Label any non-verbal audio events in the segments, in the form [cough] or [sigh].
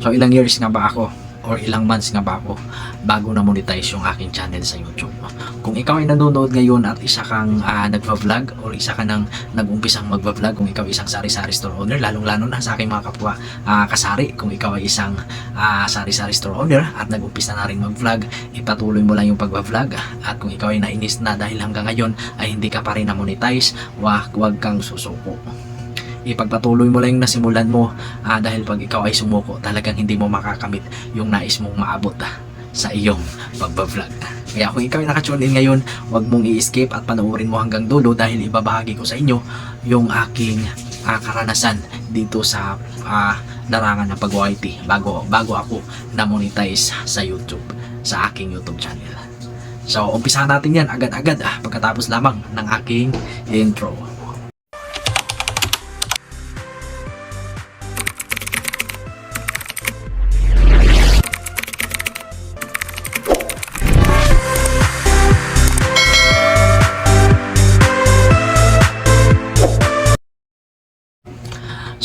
So ilang years nga ba ako? Or ilang months nga ba ako? Bago na monetize yung aking channel sa YouTube. Kung ikaw ay nanonood ngayon at isa kang uh, nagva-vlog or isa ka nang nag-umpisang magva-vlog, kung ikaw isang sari-sari store owner, lalong-lalo na sa aking mga kapwa ah, kasari, kung ikaw ay isang ah, sari-sari store owner at nag-umpisa na rin mag-vlog, ipatuloy mo lang yung pagva-vlog at kung ikaw ay nainis na dahil hanggang ngayon ay hindi ka pa rin na-monetize, wag, wag kang susuko ipagpatuloy mo lang yung nasimulan mo ah, dahil pag ikaw ay sumuko talagang hindi mo makakamit yung nais mong maabot ah, sa iyong pagbablog. Kaya kung ikaw ay nakatune in ngayon huwag mong i-escape at panoorin mo hanggang dulo dahil ibabahagi ko sa inyo yung aking ah, karanasan dito sa ah, larangan ng pag-YT bago, bago ako na-monetize sa YouTube sa aking YouTube channel. So umpisahan natin yan agad-agad ah, pagkatapos lamang ng aking intro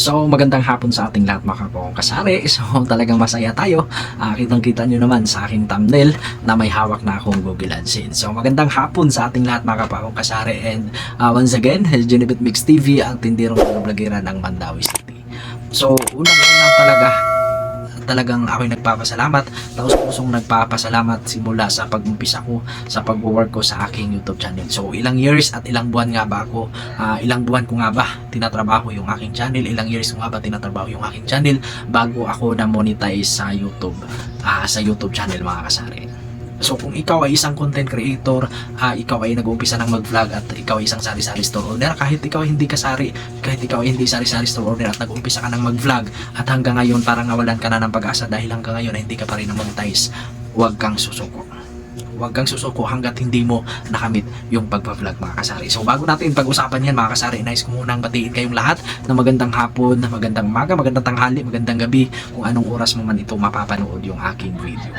So magandang hapon sa ating lahat mga kapong kasari. [laughs] So talagang masaya tayo. Uh, kitang kita nyo naman sa aking thumbnail na may hawak na akong Google AdSense. So magandang hapon sa ating lahat mga kapong kasari. And uh, once again, [laughs] Genibit Mix TV ang tindirong vlogera ng Mandawi City. So unang-una talaga talagang ako'y nagpapasalamat. Taos pusong nagpapasalamat simula sa pag-umpisa ko sa pag-work ko sa aking YouTube channel. So ilang years at ilang buwan nga ba ako? Ah, ilang buwan ko nga ba tinatrabaho yung aking channel? Ilang years ko nga ba tinatrabaho yung aking channel bago ako na monetize sa YouTube ah, sa YouTube channel mga kasari So kung ikaw ay isang content creator, ah, ikaw ay nag-uumpisa ng mag-vlog at ikaw ay isang sari-sari store owner, kahit ikaw ay hindi kasari, kahit ikaw ay hindi sari-sari store owner at nag-uumpisa ka ng mag-vlog at hanggang ngayon parang nawalan ka na ng pag-asa dahil hanggang ngayon ay hindi ka pa rin na-monetize, huwag kang susuko. Huwag kang susuko hanggat hindi mo nakamit yung pagpa-vlog mga kasari. So bago natin pag-usapan yan mga kasari, nice ko munang batiin kayong lahat na magandang hapon, na magandang umaga, magandang tanghali, magandang gabi, kung anong oras mo man ito mapapanood yung aking video.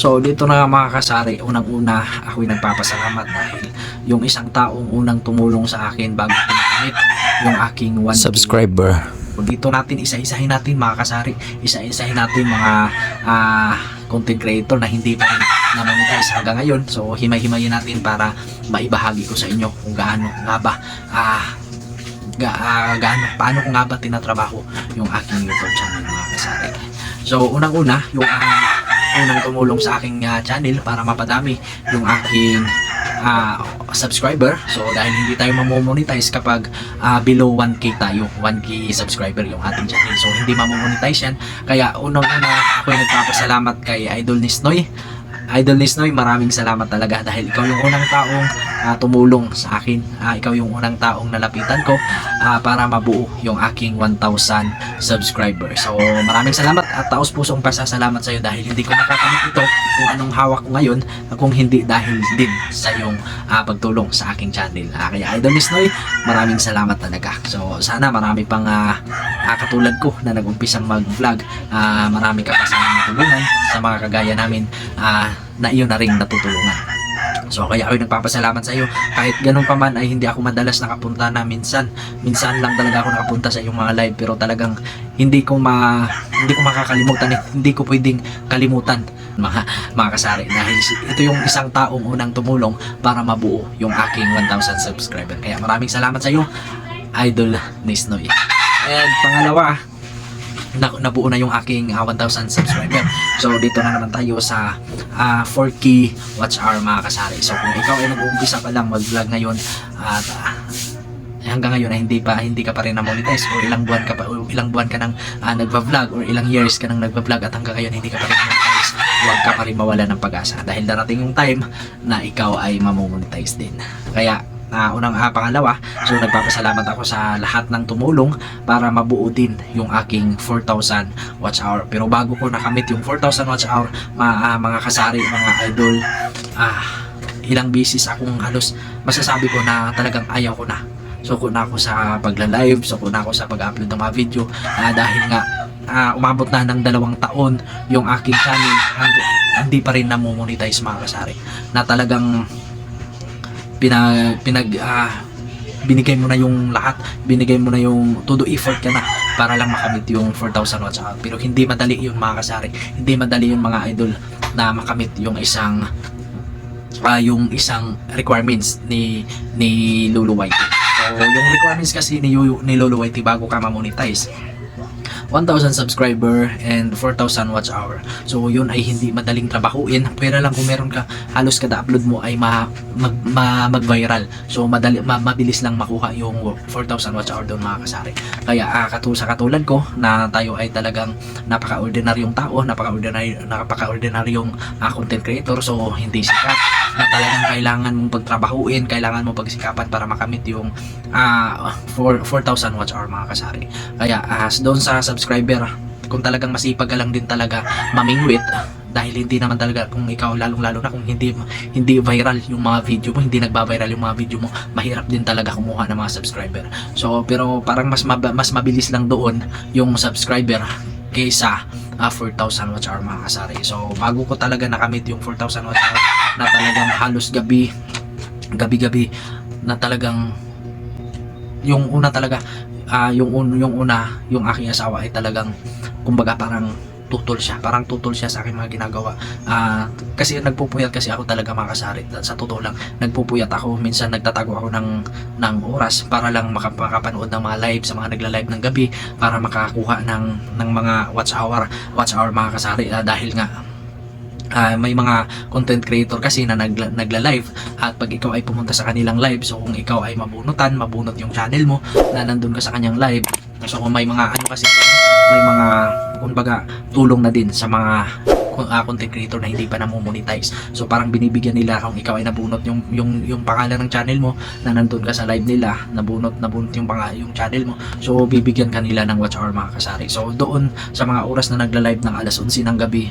So dito na mga kasari, unang-una ako'y nagpapasalamat dahil yung isang taong unang tumulong sa akin bago ko nakamit yung aking 1 subscriber. Dito natin isa-isahin natin mga kasari, isa-isahin natin mga ah, content creator na hindi pa rin na-monetize hanggang ngayon. So himay-himayin natin para maibahagi ko sa inyo kung gaano nga ba ah, ga, ah, gaano, paano ko nga ba tinatrabaho yung aking YouTube channel mga kasari. So unang-una, yung ah, unang tumulong sa aking ah, channel para mapadami yung aking ah, subscriber. So dahil hindi tayo mamomonetize kapag ah, below 1k tayo, 1k subscriber yung ating channel. So hindi mamomonetize yan. Kaya unang-una ako nagpapasalamat kay Idol Nisnoy. Idol Nisnoy, maraming salamat talaga dahil ikaw yung unang taong ah, tumulong sa akin. Ah, ikaw yung unang taong nalapitan ko ah, para mabuo yung aking 1,000 subscribers. So maraming salamat at taos pusong pasasalamat sa iyo dahil hindi ko makakamit ito kung anong hawak ko ngayon kung hindi dahil din sa iyong ah, pagtulong sa aking channel. Ah, kaya Idol Nisnoy, maraming salamat talaga. So sana marami pang ah, ah, katulad ko na nag-umpisang mag-vlog. Ah, marami ka pa sana natulungan sa mga kagaya namin ah, na iyo na rin natutulungan. So kaya ako nagpapasalamat sa iyo. Kahit ganun pa man ay hindi ako madalas nakapunta na minsan. Minsan lang talaga ako nakapunta sa iyong mga live pero talagang hindi ko ma hindi ko makakalimutan eh. Hindi ko pwedeng kalimutan mga mga kasari dahil ito yung isang taong unang tumulong para mabuo yung aking 1,000 subscriber. Kaya maraming salamat sa iyo, Idol Nisnoy. And pangalawa, na, nabuo na yung aking ah, 1,000 subscriber. So dito na naman tayo sa ah, 4K watch hour mga kasari. So kung ikaw ay nag-uumpisa pa lang mag-vlog ngayon at ah, hanggang ngayon ay hindi pa hindi ka pa rin na monetize o ilang buwan ka pa o ilang buwan ka nang ah, nagva-vlog or ilang years ka nang nagva-vlog at hanggang ngayon hindi ka pa rin monetize huwag ka pa rin mawala ng pag-asa dahil darating yung time na ikaw ay mamomonetize din kaya ah, unang ah, pangalawa so nagpapasalamat ako sa lahat ng tumulong para mabuo din yung aking 4,000 watch hour pero bago ko nakamit yung 4,000 watch hour ma, ah, mga kasari mga idol ah, ilang bisis akong halos masasabi ko na talagang ayaw ko na. Suko na ako sa pagla-live, suko na ako sa pag-upload ng mga video. Ah, dahil nga ah, umabot na ng dalawang taon yung aking channel hindi pa rin namomonetize mga kasari na talagang pinag, pinag ah, binigay mo na yung lahat, binigay mo na yung todo effort ka na para lang makamit yung 4,000 watts hour. Pero hindi madali yun mga kasari. Hindi madali yun mga idol na makamit yung isang ah, yung isang requirements ni ni Lulu Whitey. So, yung requirements kasi ni, ni Lulu Whitey bago ka ma-monetize 1,000 subscriber and 4,000 watch hour. So yun ay hindi madaling trabahuin. Pero lang kung meron ka halos kada upload mo ay ma, mag, ma, mag-viral. So madali, ma, mabilis lang makuha yung 4,000 watch hour doon mga kasari. Kaya ah, katu sa katulad ko na tayo ay talagang napaka-ordinaryong tao, napaka-ordinary napaka-ordinaryong ah, content creator so hindi sikat na talagang kailangan mong pagtrabahuin, kailangan mong pagsikapan para makamit yung ah 4 4,000 watch hour mga kasari. Kaya as doon sa subscriber, kung talagang masipag lang din talaga mamingwit dahil hindi naman talaga kung ikaw lalong lalo na kung hindi hindi viral yung mga video mo, hindi nagba-viral yung mga video mo, mahirap din talaga kumuha ng mga subscriber. So pero parang mas mab- mas mabilis lang doon yung subscriber kaysa ah, 4,000 watch hour mga kasari. So bago ko talaga nakamit yung 4,000 watch hour na talagang halos gabi gabi-gabi na talagang yung una talaga ah, yung un, yung una yung aking asawa ay talagang kumbaga parang tutol siya parang tutol siya sa aking mga ginagawa. Ah, kasi nagpupuyat kasi ako talaga makasari sa totoo lang nagpupuyat ako. Minsan nagtatago ako ng ng oras para lang makap- makapanood ng mga live sa mga nagla-live ng gabi para makakuha ng ng mga watch hour watch hour mga kasari. Ah, dahil nga ah, may mga content creator kasi na nagla, nagla-live at pag ikaw ay pumunta sa kanilang live so kung ikaw ay mabunutan mabunot yung channel mo na nandun ka sa kanyang live so kung may mga ano kasi may mga kumbaga tulong na din sa mga uh, content creator na hindi pa namomonetize so parang binibigyan nila kung ikaw ay nabunot yung yung yung pangalan ng channel mo na nandun ka sa live nila nabunot nabunot yung panga, yung channel mo. So bibigyan ka nila ng watch hour mga kasari. So doon sa mga oras na nagla-live ng alas 11 ng gabi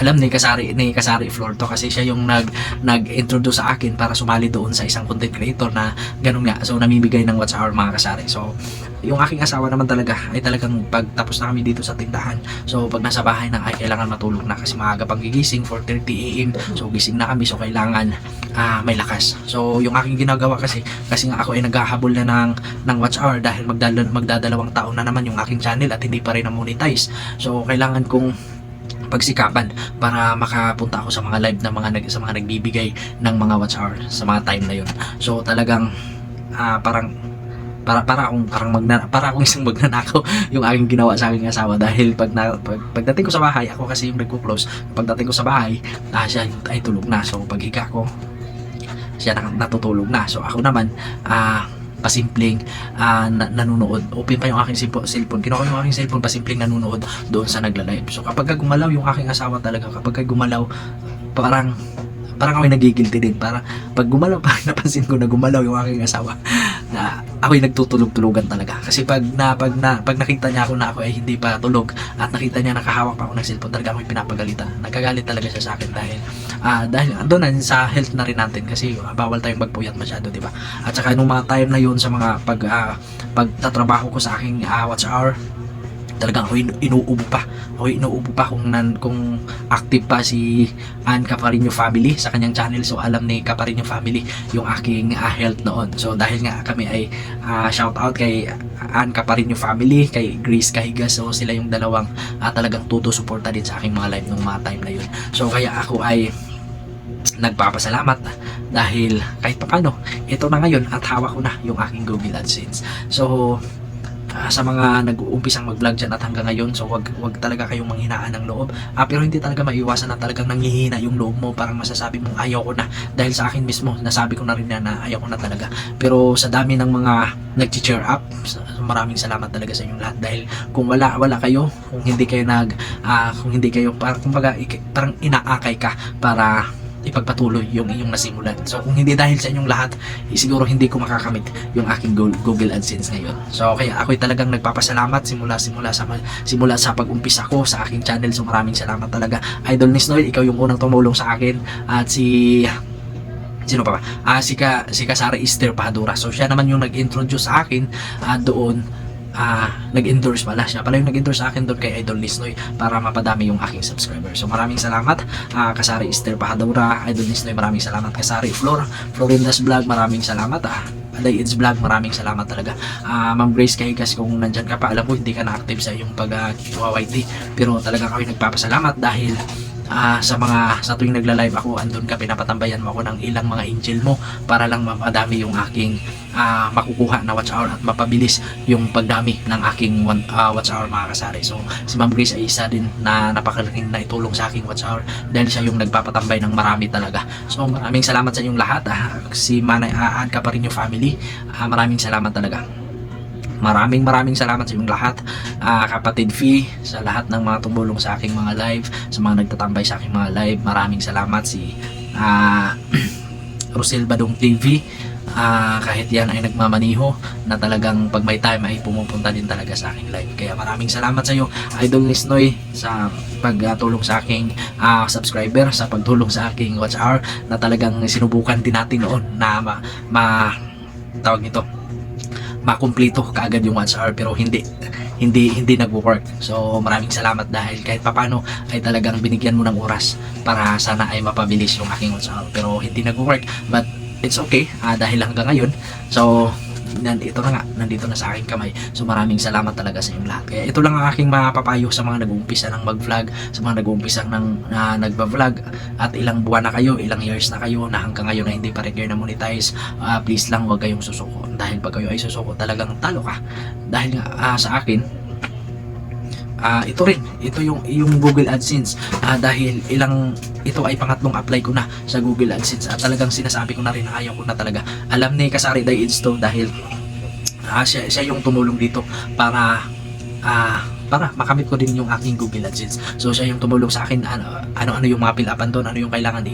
alam ni Kasari ni Kasari Flor to kasi siya yung nag nag-introduce sa akin para sumali doon sa isang content creator na ganun nga. So namimigay ng watch hour mga kasari. So yung aking asawa naman talaga ay talagang pagtapos na kami dito sa tindahan so pag nasa bahay na ay kailangan matulog na kasi maaga pang gigising 4.30 am so gising na kami so kailangan ah, may lakas. So yung aking ginagawa kasi kasi nga ako ay naghahabol na ng, ng watch hour dahil magdala, magdadalawang taon na naman yung aking channel at hindi pa rin na-monetize so kailangan kong pagsikapan para makapunta ako sa mga live ng mga nag, sa mga nagbibigay ng mga watch hour sa mga time na yun. So talagang ah, parang para para akong parang magna, para akong [laughs] isang magnanakaw yung aking ginawa sa aking asawa dahil pag, na, pag pagdating ko sa bahay ako kasi yung nagko-close. Pagdating ko sa bahay ah, siya ay tulog na. So paghiga ko siya na, natutulog na. So ako naman ah pasimpleng ah, na, nanonood. Open pa yung aking cellphone. Kinuha ko yung aking cellphone pasimpleng nanonood doon sa nagla-live. So kapag ka gumalaw yung aking asawa talaga kapag ka gumalaw parang parang ako nagigilty din. Para pag gumalaw [laughs] parang napansin ko na gumalaw yung aking asawa na ako'y nagtutulog-tulugan talaga. Kasi pag na pag na pag nakita niya ako na ako ay hindi pa tulog at nakita niya nakahawak pa ako ng cellphone talaga ako'y pinapagalitan. Nagkagalit talaga siya sa akin dahil ah dahil andun na sa health na rin natin. Kasi ah, bawal tayong magpuyat masyado di ba? At saka nung mga time na yun sa mga pag ah, pagtatrabaho ko sa aking ah, watch hour talagang ako inu- inuubo pa. Ako inuubo pa kung, nan, kung active pa si Ann Caparino family sa kanyang channel. So alam ni Caparino family yung aking ah, health noon. So dahil nga kami ay ah, shout out kay Ann Caparino family kay Grace Kahigas so sila yung dalawang ah, talagang tuto suporta din sa aking mga live nung mga time na yun. So kaya ako ay nagpapasalamat dahil kahit papano ito na ngayon at hawak ko na yung aking Google AdSense. So ah, sa mga nag-uumpisang mag-vlog dyan at hanggang ngayon so wag, wag talaga kayong manghinaan ng loob. Ah, pero hindi talaga maiwasan na talagang nanghihina yung loob mo. Parang masasabi mong ayaw ko na. Dahil sa akin mismo nasabi ko na rin na, na ayaw ko na talaga. Pero sa dami ng mga nag-cheer up maraming salamat talaga sa inyong lahat. Dahil kung wala wala kayo kung hindi kayo nag ah, kung hindi kayo parang kumbaga parang inaakay ka para ipagpatuloy yung inyong nasimulan. So kung hindi dahil sa inyong lahat, eh, siguro hindi ko makakamit yung aking Go- Google AdSense ngayon. So kaya ako'y talagang nagpapasalamat simula simula sa simula sa pag-umpisa ko sa aking channel. So maraming salamat talaga. Idol ni Snoy, ikaw yung unang tumulong sa akin at si sino pa ba? Ah, si Ka, si Kasari Easter Padura. So siya naman yung nag-introduce sa akin ah, doon ah, nag-endorse pala siya pala yung nag-endorse sa akin doon kay Idol Nisnoy para mapadami yung aking subscriber so maraming salamat ah, Kasari Esther Pahadura Idol Nisnoy maraming salamat Kasari Flor Florinda's Vlog maraming salamat ah. Dayeds Vlog. Maraming salamat talaga. Ah, Ma'am Grace Kahigas, kung nandyan ka pa, alam ko hindi ka na-active sa iyong pag-YT. Pero talaga kami nagpapasalamat dahil ah, sa mga sa tuwing nagla-live ako andun ka pinapatambayan mo ako ng ilang mga angel mo para lang mapadami yung aking ah, makukuha na watch hour at mapabilis yung pagdami ng aking one, ah, watch hour mga kasari. So si Ma'am Grace ay isa din na napakalaking na itulong sa aking watch hour dahil siya yung nagpapatambay ng marami talaga. So maraming salamat sa inyong lahat ah. si Manay add ka pa rin yung family. Ah, maraming salamat talaga Maraming maraming salamat sa inyong lahat Ah, kapatid Fee sa lahat ng mga tumulong sa aking mga live sa mga nagtatambay sa aking mga live. Maraming salamat si ah [clears throat] Rosel Badong TV Ah, kahit yan ay nagmamaniho na talagang pag may time ay pumupunta din talaga sa aking live. Kaya maraming salamat sa iyo Idol Nisnoy sa pagtulong sa aking ah, subscriber sa pagtulong sa aking watch hour na talagang sinubukan din natin noon na ma, ma tawag nito makumpleto kaagad yung watch hour pero hindi hindi hindi nagwo-work. So maraming salamat dahil kahit papano ay talagang binigyan mo ng oras para sana ay mapabilis yung aking watch hour pero hindi nagwo-work but it's okay ah, dahil hanggang ngayon. So nandito na nga, nandito na sa aking kamay. So maraming salamat talaga sa inyong lahat. Kaya ito lang ang aking mga papayo sa mga nag-uumpisa ng mag-vlog, sa mga nag-uumpisa ng uh, nagba-vlog at ilang buwan na kayo, ilang years na kayo na hanggang ngayon na hindi pa rin kayo na monetize. Ah, please lang huwag kayong susuko dahil pag kayo ay susuko talagang talo ka. Dahil ah, sa akin Ah, ito rin, ito yung yung Google AdSense Ah, dahil ilang ito ay pangatlong apply ko na sa Google AdSense at talagang sinasabi ko na rin na ayaw ko na talaga. Alam ni Kasari Daids to dahil ah, siya, siya yung tumulong dito para ah, para makamit ko din yung aking Google AdSense. So siya yung tumulong sa akin ano ano, yung mga fill upan doon, ano yung kailangan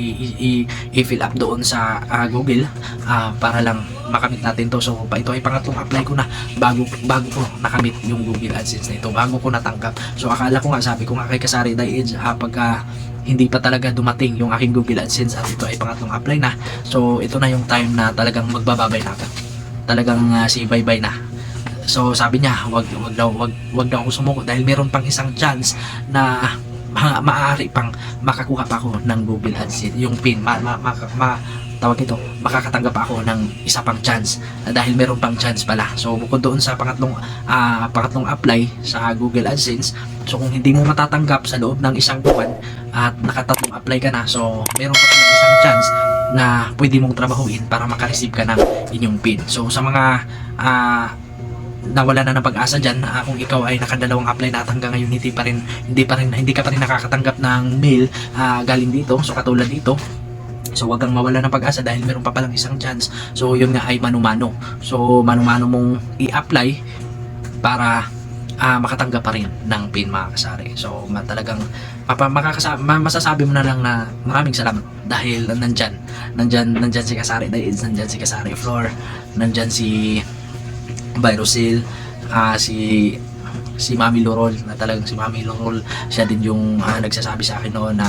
i-fill up doon sa ah, Google ah, para lang makamit natin to. So ito ay pangatlong apply ko na bago bago ko nakamit yung Google AdSense na ito, bago ko natanggap. So akala ko nga sabi ko nga kay Kasari Daids ah, pagka hindi pa talaga dumating yung aking Google AdSense at ito ay pangatlong apply na. So ito na yung time na talagang magbababay na ako. Talagang ah, si bye-bye na. So sabi niya, wag wag daw wag wag daw ako sumuko dahil meron pang isang chance na ma- maaari pang makakuha pa ako ng Google AdSense, yung pin, ma, ma, ma, ma- tawag ito, makakatanggap ako ng isa pang chance Ah, dahil meron pang chance pala. So bukod doon sa pangatlong ah, pangatlong apply sa Google AdSense, so kung hindi mo matatanggap sa loob ng isang buwan at nakatatlong apply ka na, so meron pa pala isang chance na pwede mong trabahuin para makareceive ka ng inyong pin. So sa mga ah, nawala na ng pag-asa diyan kung ikaw ay nakadalawang apply na at hanggang ngayon hindi pa rin hindi pa rin hindi ka pa rin nakakatanggap ng mail ah, galing dito so katulad dito So wag kang mawala ng pag-asa dahil meron pa palang isang chance. So yun nga ay manumano. So manumano mong i-apply para ah, makatanggap pa rin ng PIN mga kasari. So talagang mapa, makakasa- ma- masasabi mo na lang na maraming salamat dahil nandyan. Nandyan, nandyan si Kasari dahil nandyan si Kasari Floor. Nandyan si Virusil. ah si si Mami Lorol na talagang si Mami Lorol siya din yung ah, nagsasabi sa akin noon na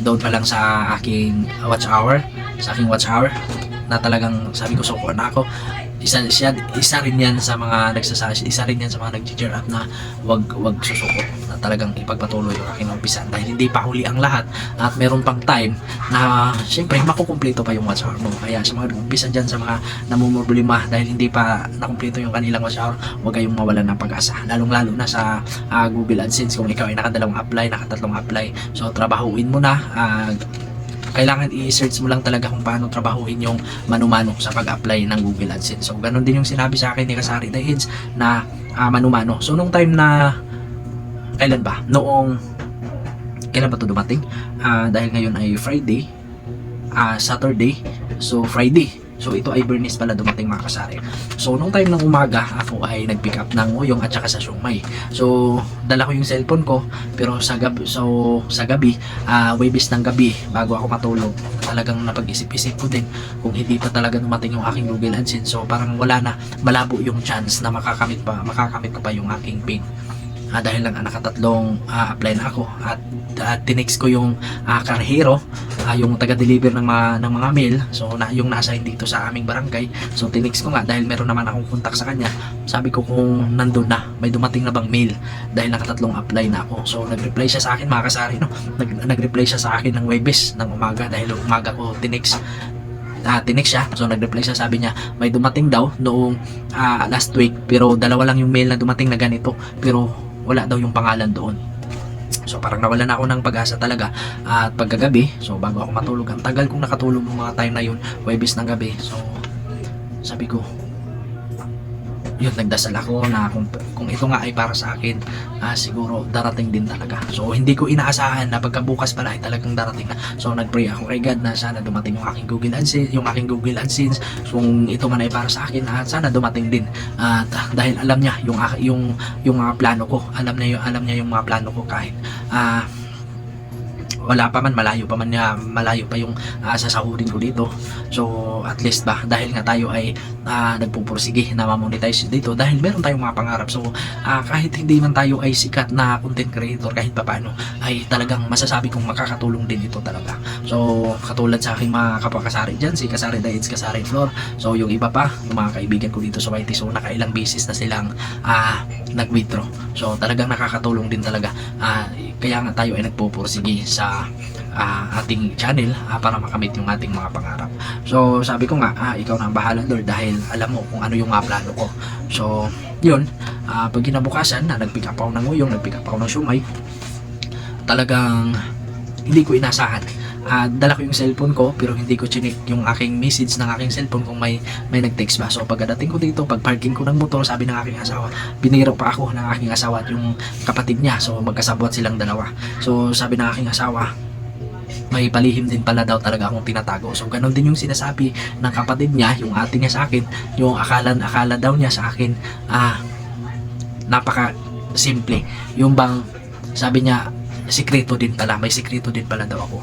doon pa lang sa aking watch hour sa aking watch hour na talagang sabi ko suko na ako isa siya isa rin yan sa mga nagsasabi isa rin yan sa mga nag-cheer up na wag wag susuko na talagang ipagpatuloy yung aking umpisan dahil hindi pa huli ang lahat at meron pang time na syempre makukumpleto pa yung watch hour mo. Kaya sa mga umpisan dyan sa mga namumroblema dahil hindi pa nakumpleto yung kanilang watch hour huwag kayong mawalan ng pag-asa. Lalong lalo na sa ah, Google AdSense. Kung ikaw ay nakadalawang apply nakatatlong apply. So trabahuin mo na ah, kailangan i-search mo lang talaga kung paano trabahuin yung mano-mano sa pag-apply ng Google AdSense. So, ganun din yung sinabi sa akin ni Kasari Dahids na ah, mano-mano. So, nung time na kailan ba? Noong kailan ba to dumating? Ah, dahil ngayon ay Friday, ah, Saturday, so Friday. So ito ay Bernice pala dumating mga kasari. So nung time ng umaga, ako ay nag-pick up ng uyong at saka sa siomay. So dala ko yung cellphone ko, pero sa gabi, so sa gabi, ah webis ng gabi bago ako matulog, talagang napag-isip-isip ko din kung hindi pa talaga dumating yung aking Google AdSense. So parang wala na, malabo yung chance na makakamit pa, makakamit ko pa yung aking pin. Ah, dahil lang ah, nakatatlong ah, apply na ako. At uh, tinext ko yung uh, karhero ah, yung taga-deliver ng mga ng mga mail. So na yung nasa dito sa aming barangay. So tinext ko nga dahil meron naman akong contact sa kanya. Sabi ko kung nandun na may dumating na bang mail. Dahil nakatatlong apply na ako. So nag-reply siya sa akin mga kasari no? Nag, nag-reply siya sa akin ng Webes ng umaga dahil umaga ko tinext uh, tinext siya. So nag-reply siya, sabi niya, may dumating daw noong ah, last week, pero dalawa lang yung mail na dumating na ganito, pero wala daw yung pangalan doon. So parang nawalan na ako ng pag-asa talaga at pagkagabi, so bago ako matulog, ang tagal kong nakatulog ng mga time na yun, Webis ng gabi. So sabi ko, yun, nagdasal ako na kung, kung ito nga ay para sa akin, ah, siguro darating din talaga. So, hindi ko inaasahan na pagkabukas pala ay talagang darating na. So, nagpray ako kay God na sana dumating yung aking Google AdSense, yung aking Google AdSense, kung ito man ay para sa akin, at sana dumating din. At ah, dahil alam niya yung yung yung mga plano ko, alam niya yung alam niya yung mga plano ko kahit ah wala pa man, malayo pa man niya, malayo pa yung uh, sasahurin ko dito. So, at least ba, dahil nga tayo ay uh, nagpupursige na ma-monetize dito, dahil meron tayong mga pangarap. So, ah, kahit hindi man tayo ay sikat na content creator, kahit pa paano, ay talagang masasabi kong makakatulong din ito talaga. So, katulad sa aking mga kapakasari dyan, si Kasari Daits, Kasari Flor. So, yung iba pa, yung mga kaibigan ko dito sa YT, so nakailang beses na silang ah, nag-withdraw. So, talagang nakakatulong din talaga. Ah, kaya nga tayo ay nagpupursige sa ah, ating channel ah, para makamit yung ating mga pangarap. So, sabi ko nga, ah, ikaw na bahala Lord dahil alam mo kung ano yung mga plano ko. So, yun, ah, pag kinabukasan na nag-pick up ako ng uyong, nag-pick up ako ng shumay, talagang hindi ko inasahan. Ah, dala ko yung cellphone ko pero hindi ko chinik yung aking message ng aking cellphone kung may may nag-text ba. So pagdating ko dito, pag parking ko ng motor, sabi ng aking asawa, biniro pa ako ng aking asawa at yung kapatid niya. So magkasabwat silang dalawa. So sabi ng aking asawa, may palihim din pala daw talaga akong tinatago. So ganun din yung sinasabi ng kapatid niya, yung ate niya sa akin, yung akala akala daw niya sa akin, ah napaka simple. Yung bang sabi niya sikreto din pala, may sikreto din pala daw ako.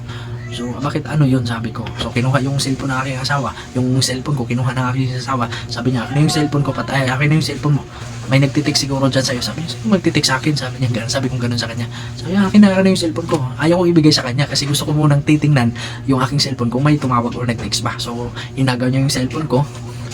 So, bakit ano yun, sabi ko. So, kinuha yung cellphone ng aking asawa. Yung cellphone ko, kinuha ng aking asawa. Sabi niya, ano yung cellphone ko? Patay, akin yung cellphone mo. May nagtitik siguro dyan sa'yo. Sabi niya, sino magtitik sa akin? Sabi niya, ganun. Sabi ko ganun sa kanya. Sabi niya, akin na ano yung cellphone ko. Ayaw ko ibigay sa kanya kasi gusto ko munang titingnan yung aking cellphone kung may tumawag or nag-text ba. So, inagaw niya yung cellphone ko.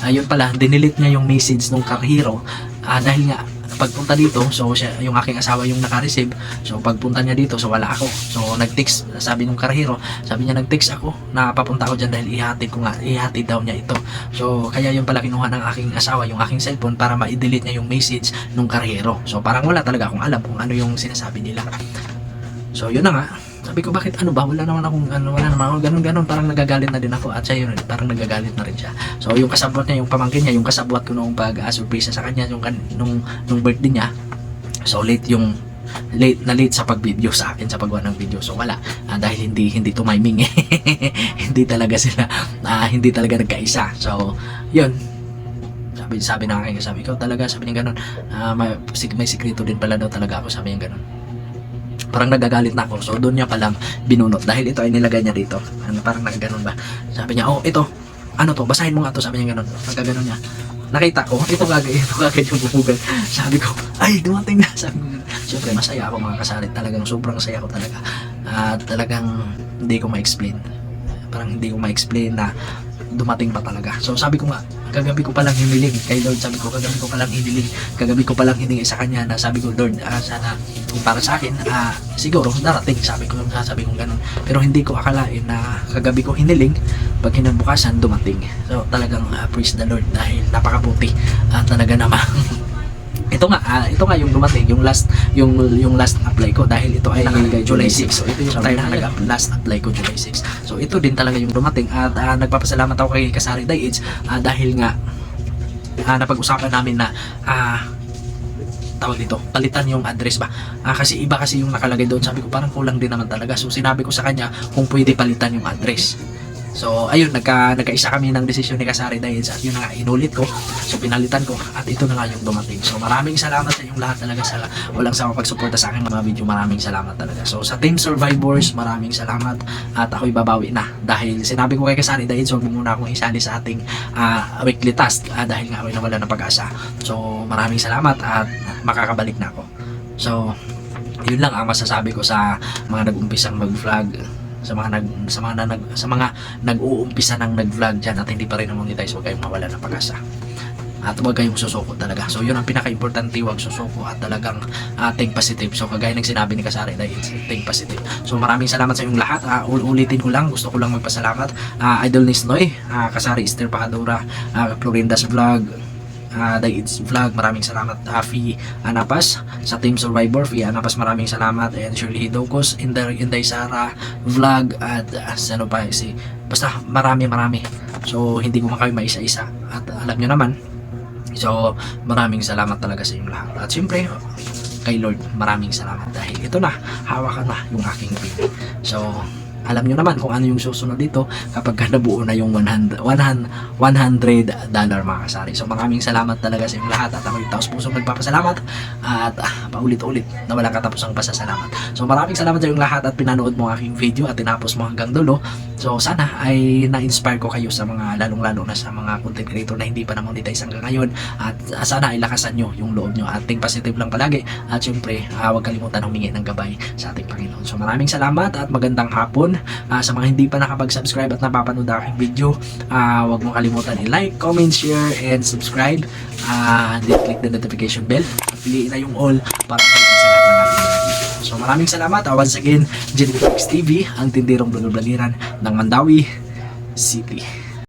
Ayun pala, dinilit niya yung message nung kahiro. Ah, dahil nga, pagpunta dito, so siya, yung aking asawa yung naka-receive. So pagpunta niya dito, so wala ako. So nag-text, sabi nung karahiro, sabi niya nag-text ako na papunta ako dyan dahil ihatid ko nga, ihatid daw niya ito. So kaya yung pala kinuha ng aking asawa, yung aking cellphone para ma-delete niya yung message nung karahiro. So parang wala talaga akong alam kung ano yung sinasabi nila. So yun na nga, sabi ko bakit? Ano ba? Wala naman akong ano wala naman ako. Ganun ganun. Parang nagagalit na din ako at siya yun. Parang nagagalit na rin siya. So yung kasabwat niya yung pamangkin niya yung kasabwat ko noong pag uh, surprise sa kanya yung nung nung birthday niya. So late yung late na late sa pag-video sa akin sa paggawa ng video. So wala. Ah, dahil hindi hindi tumiming eh. [laughs] Hindi talaga sila ah, hindi talaga nagkaisa. So yun. Sabi sabi ng aking sabi ko talaga? Sabi niya ganun. Ah, may, may sikreto din pala daw talaga ako. Sabi niya ganun parang nagagalit na ako. So, doon niya palang binunot. Dahil ito ay nilagay niya dito. Ano, parang nagganon ba? Sabi niya, oh, ito. Ano to? Basahin mo nga to. Sabi niya ganon. Nagaganon niya. Nakita ko, ito kagad, ito kagad yung bumugal. [laughs] Sabi ko, ay, dumating na. [laughs] Sabi ko, syempre, masaya ako mga kasalit. Talagang sobrang saya ko talaga. At talagang hindi ko ma-explain. Parang hindi ko ma-explain na dumating pa talaga. So sabi ko nga, kagabi ko palang hiniling kay Lord, sabi ko kagabi ko palang hiniling, kagabi ko palang hiningi sa kanya na sabi ko Lord, ah, sana kung para sa akin, ah, siguro darating, sabi ko, sabi ko ganun. Pero hindi ko akalain na kagabi ko hiniling, pag kinabukasan dumating. So talagang ah, praise the Lord dahil napakabuti at talaga namang ito nga ah, ito nga yung dumating yung last yung yung last apply ko dahil ito ay nakalagay July 6 so ito yung time na nag last apply ko July 6 so ito din talaga yung dumating at ah, nagpapasalamat ako kay Kasari Dayage ah, dahil nga ah, napag-usapan namin na ah, tawag dito, palitan yung address ba? Ah, kasi iba kasi yung nakalagay doon. Sabi ko parang kulang din naman talaga. So sinabi ko sa kanya kung pwede palitan yung address. So ayun, nagka, nagkaisa kami ng desisyon ni Kasari dahil sa yun na nga, inulit ko. So pinalitan ko at ito na nga yung dumating. So maraming salamat sa inyong lahat talaga sa walang sama pagsuporta sa akin mga video. Maraming salamat talaga. So sa Team Survivors, maraming salamat at ako'y babawi na dahil sinabi ko kay Kasari dahil so muna akong isali sa ating ah, weekly task ah, dahil nga ako'y nawala ng pag-asa. So maraming salamat at makakabalik na ako. So yun lang ang masasabi ko sa mga nag-umpisang mag-vlog sa mga nag sa mga na, nag sa mga nag-uumpisa ng nag-vlog diyan at hindi pa rin monetize huwag kayong mawala ng pag-asa. at huwag kayong susuko talaga. So yun ang pinaka-importante, huwag susuko at talagang uh, positive. So kagaya ng sinabi ni Kasari na think positive. So maraming salamat sa inyong lahat. Uh, ulitin ko lang, gusto ko lang magpasalamat. Uh, Idol Nisnoy, uh, Kasari Esther Pahadura, uh, Florinda's Vlog, uh, It's Vlog, maraming salamat uh, Fi Anapas. Sa Team Survivor, Fi Anapas maraming salamat. And Shirley Hidokos, Inday, Inday Sara Vlog at uh, sino pa si basta marami marami. So hindi ko makawi maisa-isa. At alam nyo naman so maraming salamat talaga sa inyong lahat. At siyempre kay Lord maraming salamat. Dahil ito na hawakan na yung aking pin. So alam nyo naman kung ano yung susunod dito kapag ka nabuo na yung 100 100 100 dollar mga kasari. So maraming salamat talaga sa lahat at ako'y taos pusong nagpapasalamat at paulit-ulit na walang katapusang pasasalamat. So maraming salamat sa inyong lahat at pinanood mo aking video at tinapos mo hanggang dulo. So sana ay na-inspire ko kayo sa mga lalong-lalo na sa mga content creator na hindi pa na-monetize hanggang ngayon. At ah, sana ay lakasan nyo yung loob nyo. At think positive lang palagi. At syempre ah, huwag kalimutan humingi ng gabay sa ating Panginoon. So maraming salamat at magandang hapon. Ah, sa mga hindi pa nakapag-subscribe at napapanood aking video ah, huwag mo kalimutan i-like, comment, share and subscribe. And then click the notification bell. Piliin na yung all para sa lahat ng mga video. So maraming salamat Ah, once again Jenny TV ang tindirong vlog-vlogiran ng Mandawi City.